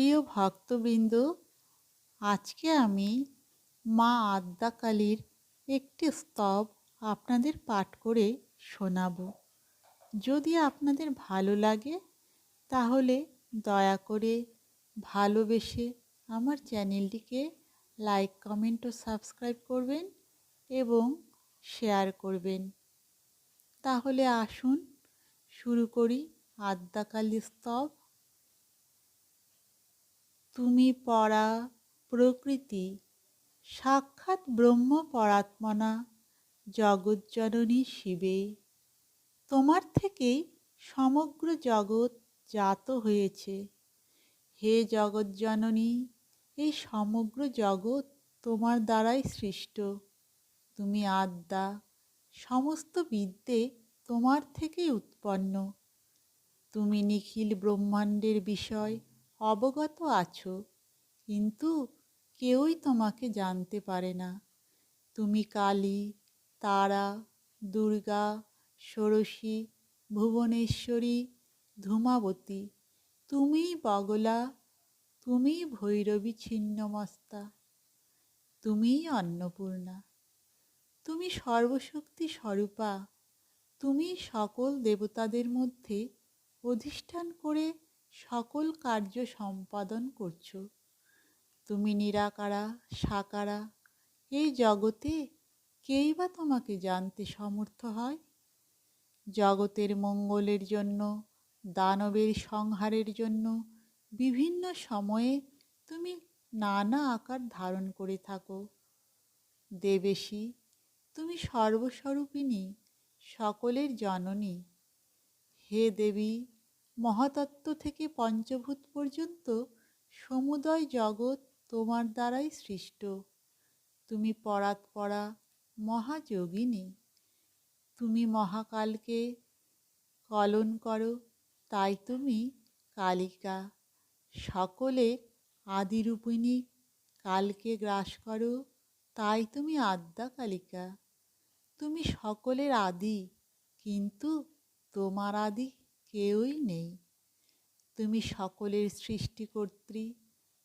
প্রিয় ভক্তবৃন্দ, আজকে আমি মা আদ্যাকালীর একটি স্তব আপনাদের পাঠ করে শোনাব। যদি আপনাদের ভালো লাগে, তাহলে দয়া করে ভালোবেসে আমার চ্যানেলটিকে লাইক, কমেন্ট ও সাবস্ক্রাইব করবেন এবং শেয়ার করবেন। তাহলে আসুন, শুরু করি আদ্যাকালী স্তব তুমি পরা প্রকৃতি, সাক্ষাৎ ব্রহ্ম পরাত্মনা জগজ্জননী শিবে। তোমার থেকেই সমগ্র জগৎ জাত হয়েছে। হে জগজ্জননী এই সমগ্র জগৎ তোমার দ্বারাই সৃষ্ট। তুমি আদ্যা, সমস্ত বিদ্যে তোমার থেকেই উৎপন্ন। তুমি নিখিল ব্রহ্মাণ্ডের বিষয় অবগত আছো, কিন্তু কেউই তোমাকে জানতে পারে না। তুমি কালী, তারা, দুর্গা, ষোড়শী, ভুবনেশ্বরী, ধূমাবতী, তুমিই বগলা তুমিই ভৈরবী ছিন্নমস্তা, তুমিই অন্নপূর্ণা, তুমি সর্বশক্তি স্বরূপা তুমি সকল দেবতাদের মধ্যে অধিষ্ঠান করে সকল কার্য সম্পাদন করছ। তুমি নিরাকারা, সাকারা, এই জগতে কেই বা তোমাকে জানতে সমর্থ হয়? জগতের মঙ্গলের জন্য, দানবের সংহারের জন্য বিভিন্ন সময়ে তুমি নানা আকার ধারণ করে থাকো। দেবেশী, তুমি সর্বস্বরূপিণী, সকলের জননী। হে দেবী মহাতত্ত্ব থেকে পঞ্চভূত পর্যন্ত সমুদয় জগৎ তোমার দ্বারাই সৃষ্ট। তুমি পরাৎপরা মহাযোগিনী। তুমি মহাকালকে কলন করো, তাই তুমি কালিকা। সকলের আদিরূপিণী, কালকে গ্রাস করো, তাই তুমি আদ্যা কালিকা। তুমি সকলের আদি, কিন্তু তোমার আদি কেউই নেই। তুমি সকলের সৃষ্টিকর্ত্রী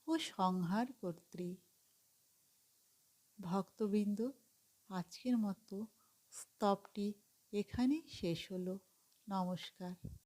ও সংহার কর্ত্রী ভক্তবৃন্দ, আজকের মতো স্তবটি এখানেই শেষ হলো। নমস্কার।